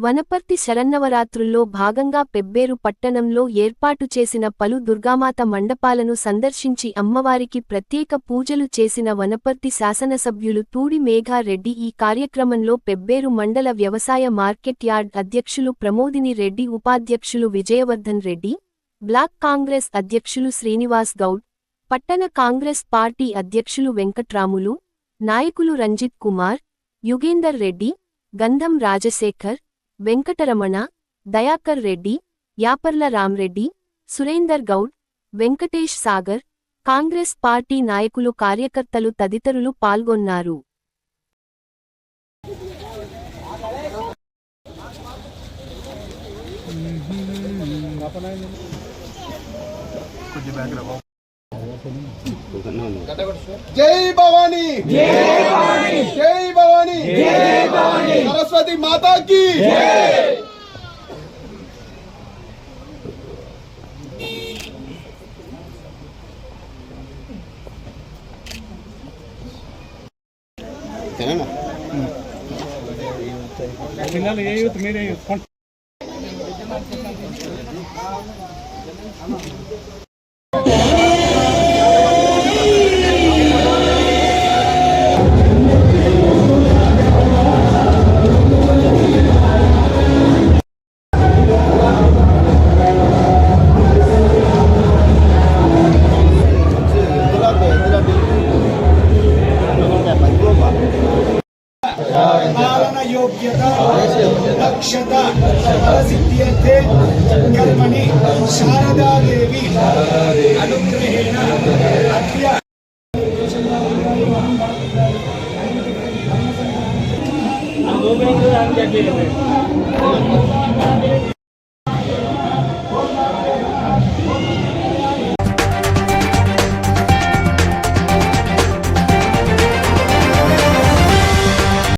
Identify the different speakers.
Speaker 1: వనపర్తి శరన్నవరాత్రుల్లో భాగంగా పెబ్బేరు పట్టణంలో ఏర్పాటు చేసిన పలు దుర్గామాత మండపాలను సందర్శించి అమ్మవారికి ప్రత్యేక పూజలు చేసిన వనపర్తి శాసనసభ్యులు తూడి మేఘారెడ్డి ఈ కార్యక్రమంలో పెబ్బేరు మండల వ్యవసాయ మార్కెట్ యార్డ్ అధ్యక్షులు ప్రమోదిని రెడ్డి ఉపాధ్యక్షులు విజయవర్ధన్ రెడ్డి బ్లాక్ కాంగ్రెస్ అధ్యక్షులు శ్రీనివాస్ గౌడ్ పట్టణ కాంగ్రెస్ పార్టీ అధ్యక్షులు వెంకట్రాములు నాయకులు రంజిత్ కుమార్ యుగేందర్ రెడ్డి గంధం రాజశేఖర్ వెంకటరమణ దయాకర్ రెడ్డి యాపర్ల రామ్రెడ్డి సురేందర్ గౌడ్ వెంకటేష్ సాగర్ కాంగ్రెస్ పార్టీ నాయకులు కార్యకర్తలు తదితరులు పాల్గొన్నారు.
Speaker 2: జై భవానీ! జై
Speaker 3: ભવાની સરસ્વતી માતા કી. મેરે
Speaker 4: పాలన యోగ్యత దక్షత ఫలసిద్ధ్యర్థే కర్మణి శారదాదేవి అనుగ్రహేణ అద్య